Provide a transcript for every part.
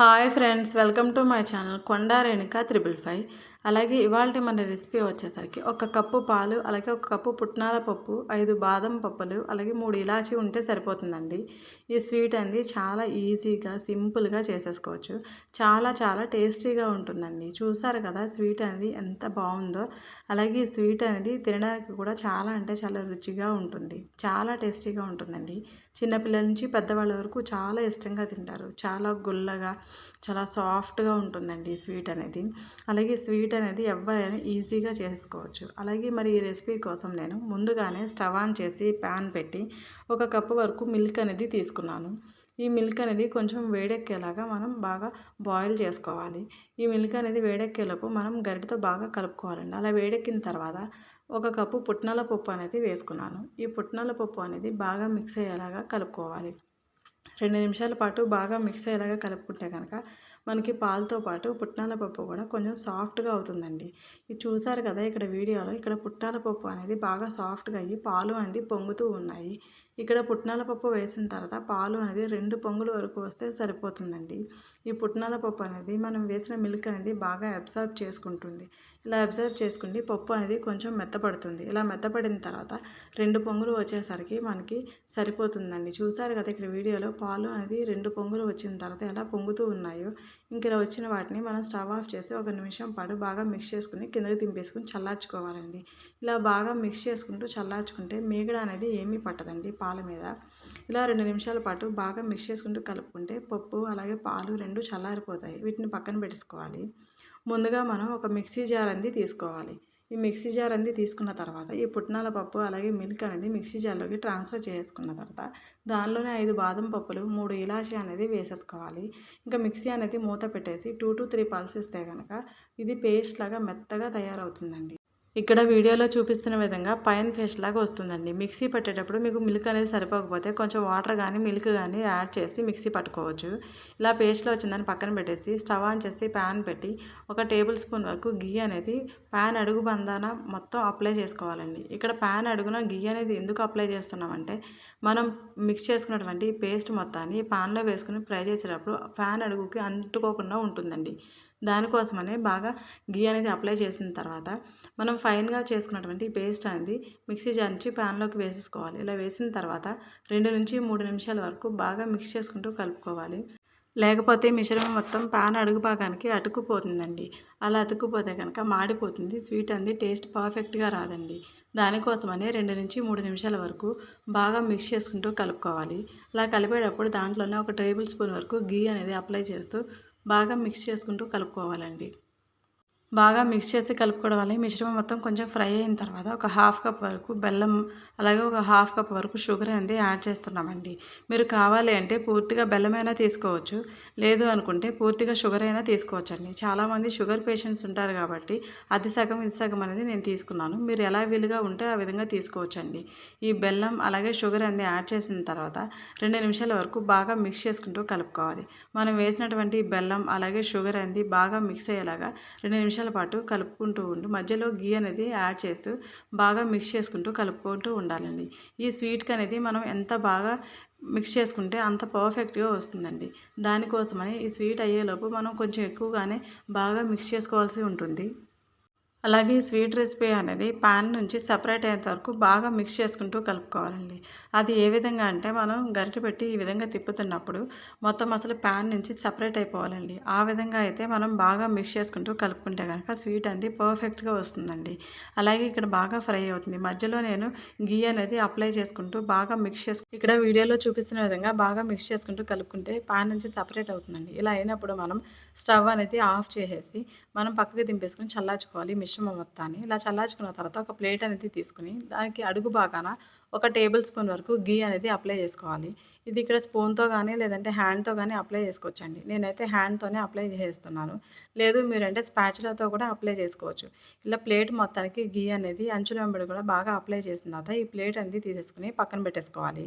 Hi friends welcome to my channel Konda Renuka triple five. అలాగే ఇవాళ మన recipe వచ్చేసరికి ఒక కప్పు పాలు అలాగే ఒక కప్పు పుట్నాల పప్పు ఐదు బాదం పప్పులు అలాగే మూడు ఇలాచీ ఉంటే సరిపోతుందండి. ఈ స్వీట్ అనేది చాలా ఈజీగా సింపుల్గా చేసేసుకోవచ్చు. చాలా చాలా టేస్టీగా ఉంటుందండి. చూసారు కదా స్వీట్ అనేది ఎంత బాగుందో. అలాగే ఈ స్వీట్ అనేది తినడానికి కూడా చాలా అంటే చాలా రుచిగా ఉంటుంది. చాలా టేస్టీగా ఉంటుందండి. చిన్నపిల్లల నుంచి పెద్దవాళ్ళ వరకు చాలా ఇష్టంగా తింటారు. చాలా గుల్లగా చాలా సాఫ్ట్గా ఉంటుందండి ఈ స్వీట్ అనేది. అలాగే స్వీట్ అనేది ఎవరైనా ఈజీగా చేసుకోవచ్చు. అలాగే మరి ఈ రెసిపీ కోసం నేను ముందుగానే స్టవ్ ఆన్ చేసి ప్యాన్ పెట్టి ఒక కప్పు వరకు మిల్క్ అనేది తీసుకున్నాను. ఈ మిల్క్ అనేది కొంచెం వేడెక్కేలాగా మనం బాగా బాయిల్ చేసుకోవాలి. ఈ మిల్క్ అనేది వేడెక్కేలోపు మనం గరిటతో బాగా కలుపుకోవాలండి. అలా వేడెక్కిన తర్వాత ఒక కప్పు పుట్నాల పప్పు అనేది వేసుకున్నాను. ఈ పుట్నాల పప్పు అనేది బాగా మిక్స్ అయ్యేలాగా కలుపుకోవాలి. రెండు నిమిషాల పాటు బాగా మిక్స్ అయ్యేలాగా కలుపుకుంటే కనుక మనకి పాలతో పాటు పుట్నాల పప్పు కూడా కొంచెం సాఫ్ట్గా అవుతుందండి. ఇది చూసారు కదా ఇక్కడ వీడియోలో ఇక్కడ పుట్నాల పప్పు అనేది బాగా సాఫ్ట్గా అయ్యి పాలు అనేది పొంగుతూ ఉన్నాయి. ఇక్కడ పుట్నాల పప్పు వేసిన తర్వాత పాలు అనేది రెండు పొంగుల వరకు వస్తే సరిపోతుందండి. ఈ పుట్నాల పప్పు అనేది మనం వేసిన మిల్క్ అనేది బాగా అబ్జర్వ్ చేసుకుంటుంది. ఇలా అబ్జర్వ్ చేసుకుంటే పప్పు అనేది కొంచెం మెత్తపడుతుంది. ఇలా మెత్తపడిన తర్వాత రెండు పొంగులు వచ్చేసరికి మనకి సరిపోతుందండి. చూసారు కదా ఇక్కడ వీడియోలో పాలు అనేది రెండు పొంగులు వచ్చిన తర్వాత ఎలా పొంగుతూ ఉన్నాయో. ఇంక ఇలా వచ్చిన వాటిని మనం స్టవ్ ఆఫ్ చేసి ఒక నిమిషం పాటు బాగా మిక్స్ చేసుకుని కిందకి దింపేసుకుని చల్లార్చుకోవాలండి. ఇలా బాగా మిక్స్ చేసుకుంటూ చల్లార్చుకుంటే మేగడ అనేది ఏమీ పట్టదండి. పాలు పాల మీద. ఇలా రెండు నిమిషాల పాటు బాగా మిక్స్ చేసుకుంటూ కలుపుకుంటే పప్పు అలాగే పాలు రెండు చల్లారిపోతాయి. వీటిని పక్కన పెట్టుకోవాలి. ముందుగా మనం ఒక మిక్సీ జార్ అనేది తీసుకోవాలి. ఈ మిక్సీ జార్ అనేది తీసుకున్న తర్వాత ఈ పుట్నాల పప్పు అలాగే మిల్క్ అనేది మిక్సీ జార్లోకి ట్రాన్స్ఫర్ చేసుకున్న తర్వాత దానిలోనే ఐదు బాదం పప్పులు మూడు ఇలాచీ అనేది వేసేసుకోవాలి. ఇంకా మిక్సీ అనేది మూత పెట్టేసి టూ టు త్రీ పల్స్ ఇస్తే కనుక ఇది పేస్ట్ లాగా మెత్తగా తయారవుతుందండి. ఇక్కడ వీడియోలో చూపిస్తున్న విధంగా పైన ఫేస్ లాగా వస్తుందండి. మిక్సీ పట్టేటప్పుడు మీకు మిల్క్ అనేది సరిపోకపోతే కొంచెం వాటర్ కానీ మిల్క్ కానీ యాడ్ చేసి మిక్సీ పట్టుకోవచ్చు. ఇలా పేస్ట్లో వచ్చిందని పక్కన పెట్టేసి స్టవ్ ఆన్ చేసి ప్యాన్ పెట్టి ఒక టేబుల్ స్పూన్ వరకు గీ అనేది ప్యాన్ అడుగు బంధాన మొత్తం అప్లై చేసుకోవాలండి. ఇక్కడ ప్యాన్ అడుగున గీ అనేది ఎందుకు అప్లై చేస్తున్నామంటే మనం మిక్స్ చేసుకున్నటువంటి పేస్ట్ మొత్తాన్ని ప్యాన్లో వేసుకుని ఫ్రై చేసేటప్పుడు ప్యాన్ అడుగుకి అంటుకోకుండా ఉంటుందండి. దానికోసమని బాగా గీ అనేది అప్లై చేసిన తర్వాత మనం ఫైన్గా చేసుకున్నటువంటి పేస్ట్ అనేది మిక్సీ జార్ నుంచి ప్యాన్లోకి వేసేసుకోవాలి. ఇలా వేసిన తర్వాత రెండు నుంచి మూడు నిమిషాల వరకు బాగా మిక్స్ చేసుకుంటూ కలుపుకోవాలి. లేకపోతే మిశ్రమం మొత్తం పాన్ అడుగు భాగానికి అతుక్కుపోతుందండి. అలా అతుక్కుపోతే కనుక మాడిపోతుంది. స్వీట్ అనేది టేస్ట్ పర్ఫెక్ట్గా రాదండి. దానికోసమని రెండు నుంచి మూడు నిమిషాల వరకు బాగా మిక్స్ చేసుకుంటూ కలుపుకోవాలి. అలా కలిపేటప్పుడు దాంట్లోనే ఒక టేబుల్ స్పూన్ వరకు గీ అనేది అప్లై చేస్తూ బాగా మిక్స్ చేసుకుంటూ కలుపుకోవాలండి. బాగా మిక్స్ చేసి కలుపుకోవడం వల్ల మిశ్రమం మొత్తం కొంచెం ఫ్రై అయిన తర్వాత ఒక హాఫ్ కప్ వరకు బెల్లం అలాగే ఒక హాఫ్ కప్ వరకు షుగర్ అనేది యాడ్ చేస్తున్నామండి. మీరు కావాలి అంటే పూర్తిగా బెల్లం అయినా తీసుకోవచ్చు. లేదు అనుకుంటే పూర్తిగా షుగర్ అయినా తీసుకోవచ్చు అండి చాలామంది షుగర్ పేషెంట్స్ ఉంటారు కాబట్టి అది సగం ఇది సగం అనేది నేను తీసుకున్నాను. మీరు ఎలా వీలుగా ఉంటే ఆ విధంగా తీసుకోవచ్చండి. ఈ బెల్లం అలాగే షుగర్ అనేది యాడ్ చేసిన తర్వాత రెండు నిమిషాల వరకు బాగా మిక్స్ చేసుకుంటూ కలుపుకోవాలి. మనం వేసినటువంటి బెల్లం అలాగే షుగర్ అనేది బాగా మిక్స్ అయ్యేలాగా రెండు నిమిషాలు నిమిషాల పాటు కలుపుకుంటూ ఉండి. మధ్యలో గీ అనేది యాడ్ చేస్తూ బాగా మిక్స్ చేసుకుంటూ కలుపుకుంటూ ఉండాలండి. ఈ స్వీట్కి అనేది మనం ఎంత బాగా మిక్స్ చేసుకుంటే అంత పర్ఫెక్ట్గా వస్తుందండి. దానికోసమని ఈ స్వీట్ అయ్యేలోపు మనం కొంచెం ఎక్కువగానే బాగా మిక్స్ చేసుకోవాల్సి ఉంటుంది. అలాగే స్వీట్ రెసిపీ అనేది పాన్ నుంచి సపరేట్ అయ్యేంత వరకు బాగా మిక్స్ చేసుకుంటూ కలుపుకోవాలండి. అది ఏ విధంగా అంటే మనం గరిటె పెట్టి ఈ విధంగా తిప్పుతున్నప్పుడు మొత్తం అసలు పాన్ నుంచి సపరేట్ అయిపోవాలండి. ఆ విధంగా అయితే మనం బాగా మిక్స్ చేసుకుంటూ కలుపుకుంటే కనుక స్వీట్ అనేది పర్ఫెక్ట్గా వస్తుందండి. అలాగే ఇక్కడ బాగా ఫ్రై అవుతుంది. మధ్యలో నేను గీ అనేది అప్లై చేసుకుంటూ బాగా మిక్స్ చేసుకు ఇక్కడ వీడియోలో చూపిస్తున్న విధంగా బాగా మిక్స్ చేసుకుంటూ కలుపుకుంటే పాన్ నుంచి సపరేట్ అవుతుందండి. ఇలా అయినప్పుడు మనం స్టవ్ అనేది ఆఫ్ చేసేసి మనం పక్కకి దింపేసుకుని చల్లార్చుకోవాలి. మిశ్రమం మొత్తాన్ని ఇలా చల్లార్చుకున్న తర్వాత ఒక ప్లేట్ అనేది తీసుకుని దానికి అడుగు బాగాన ఒక టేబుల్ స్పూన్ వరకు గీ అనేది అప్లై చేసుకోవాలి. ఇది ఇక్కడ స్పూన్తో కానీ లేదంటే హ్యాండ్తో కానీ అప్లై చేసుకోవచ్చండి. నేనైతే హ్యాండ్తోనే అప్లై చేస్తున్నాను. లేదు మీరంటే స్పాచులతో కూడా అప్లై చేసుకోవచ్చు. ఇలా ప్లేట్ మొత్తానికి గీ అనేది అంచుల వెంబడి కూడా బాగా అప్లై చేసిన తర్వాత ఈ ప్లేట్ అనేది తీసేసుకుని పక్కన పెట్టేసుకోవాలి.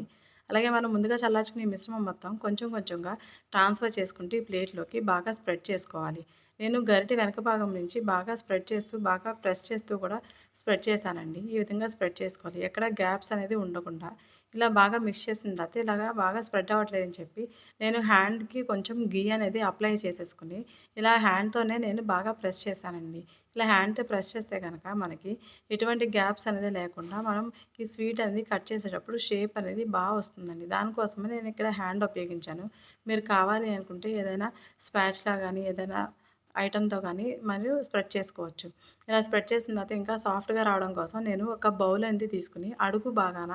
అలాగే మనం ముందుగా చల్లార్చుకునే మిశ్రమం మొత్తం కొంచెం కొంచెంగా ట్రాన్స్ఫర్ చేసుకుంటూ ఈ ప్లేట్లోకి బాగా స్ప్రెడ్ చేసుకోవాలి. నేను గరిటె వెనక భాగం నుంచి బాగా స్ప్రెడ్ చేస్తూ బాగా ప్రెస్ చేస్తూ కూడా స్ప్రెడ్ చేశానండి. ఈ విధంగా స్ప్రెడ్ చేసుకోవాలి. ఎక్కడ గ్యాప్స్ అనేది ఉండకుండా ఇలా బాగా మిక్స్ చేసిన తర్వాత ఇలాగా బాగా స్ప్రెడ్ అవ్వట్లేదని చెప్పి నేను హ్యాండ్కి కొంచెం గీ అనేది అప్లై చేసేసుకుని ఇలా హ్యాండ్తోనే నేను బాగా ప్రెస్ చేశానండి. ఇలా హ్యాండ్తో ప్రెస్ చేస్తే కనుక మనకి ఎటువంటి గ్యాప్స్ అనేది లేకుండా మనం ఈ స్వీట్ అనేది కట్ చేసేటప్పుడు షేప్ అనేది బాగా వస్తుందండి. దానికోసమే నేను ఇక్కడ హ్యాండ్ ఉపయోగించాను. మీరు కావాలి అనుకుంటే ఏదైనా స్పాచ్లా కానీ ఏదైనా ఐటెంతో కానీ మరియు స్ప్రెడ్ చేసుకోవచ్చు. ఇలా స్ప్రెడ్ చేసిన తర్వాత ఇంకా సాఫ్ట్గా రావడం కోసం నేను ఒక బౌల్ అనేది తీసుకుని అడుగు బాగాన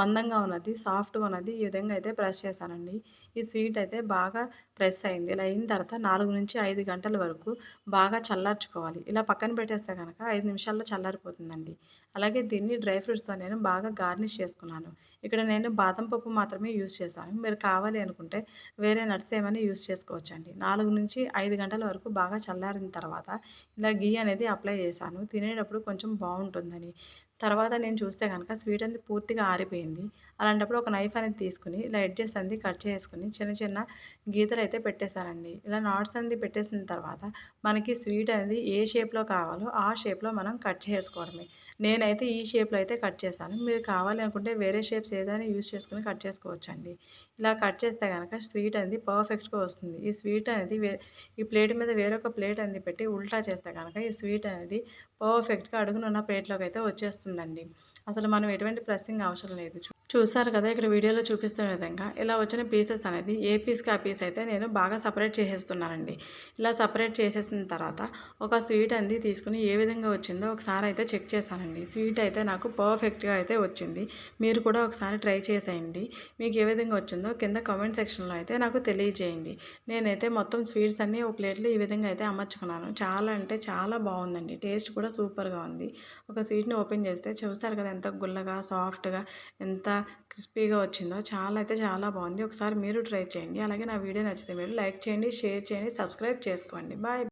మందంగా ఉన్నది సాఫ్ట్గా ఉన్నది ఈ విధంగా అయితే ప్రెస్ చేశానండి. ఈ స్వీట్ అయితే బాగా ప్రెస్ అయింది. ఇలా అయిన తర్వాత నాలుగు నుంచి ఐదు గంటల వరకు బాగా చల్లార్చుకోవాలి. ఇలా పక్కన పెట్టేస్తే కనుక ఐదు నిమిషాల్లో చల్లారిపోతుందండి. అలాగే దీన్ని డ్రై ఫ్రూట్స్తో నేను బాగా గార్నిష్ చేసుకున్నాను. ఇక్కడ నేను బాదం పప్పు మాత్రమే యూస్ చేశాను. మీరు కావాలి అనుకుంటే వేరే నట్స్ ఏమైనా యూస్ చేసుకోవచ్చండి. నాలుగు నుంచి ఐదు గంటల వరకు బాగా చల్లారిన తర్వాత ఇలా గీ అనేది అప్లై చేశాను. తినేటప్పుడు కొంచెం బాగుంటుందని. తర్వాత నేను చూస్తే కనుక స్వీట్ అనేది పూర్తిగా ఆరిపోయింది. అలాంటప్పుడు ఒక నైఫ్ అనేది తీసుకుని ఇలా ఎడ్జెస్ అనేది కట్ చేసుకుని చిన్న చిన్న గీతలు అయితే పెట్టేశానండి ఇలా నాట్స్ అనేది పెట్టేసిన తర్వాత మనకి స్వీట్ అనేది ఏ షేప్లో కావాలో ఆ షేప్లో మనం కట్ చేసుకోవడమే. నేనైతే ఈ షేప్లో అయితే కట్ చేశాను. మీరు కావాలి అనుకుంటే వేరే షేప్స్ ఏదైనా యూస్ చేసుకుని కట్ చేసుకోవచ్చు అండి ఇలా కట్ చేస్తే కనుక స్వీట్ అనేది పర్ఫెక్ట్గా వస్తుంది. ఈ స్వీట్ అనేది ఈ ప్లేట్ మీద వేరొక ప్లేట్ అనేది పెట్టి ఉల్టా చేస్తే కనుక ఈ స్వీట్ అనేది పర్ఫెక్ట్గా అడుగునున్న ప్లేట్లోకి అయితే వచ్చేస్తుంది. వచ్చేస్తుందండి అసలు మనం ఎటువంటి ప్రెస్సింగ్ అవసరం లేదు. చూసారు కదా ఇక్కడ వీడియోలో చూపిస్తున్న విధంగా ఇలా వచ్చిన పీసెస్ అనేది ఏ పీస్కి ఆ పీస్ అయితే నేను బాగా సపరేట్ చేసేస్తున్నానండి. ఇలా సపరేట్ చేసేసిన తర్వాత ఒక స్వీట్ అనేది తీసుకుని ఏ విధంగా వచ్చిందో ఒకసారి అయితే చెక్ చేశానండి. స్వీట్ అయితే నాకు పర్ఫెక్ట్గా అయితే వచ్చింది. మీరు కూడా ఒకసారి ట్రై చేసేయండి. మీకు ఏ విధంగా వచ్చిందో కింద కామెంట్ సెక్షన్లో అయితే నాకు తెలియజేయండి. నేనైతే మొత్తం స్వీట్స్ అన్నీ ఒక ప్లేట్లో ఈ విధంగా అయితే అమర్చుకున్నాను. చాలా అంటే చాలా బాగుందండి. టేస్ట్ కూడా సూపర్గా ఉంది. ఒక స్వీట్ని ఓపెన్ చేసి చేస్తే చూస్తారు కదా ఎంత గుల్లగా సాఫ్ట్గా ఎంత క్రిస్పీగా వచ్చిందో. చాలా అయితే చాలా బాగుంది. ఒకసారి మీరు ట్రై చేయండి. అలాగే నా వీడియో నచ్చితే మీరు లైక్ చేయండి షేర్ చేయండి సబ్స్క్రైబ్ చేసుకోండి. బాయ్.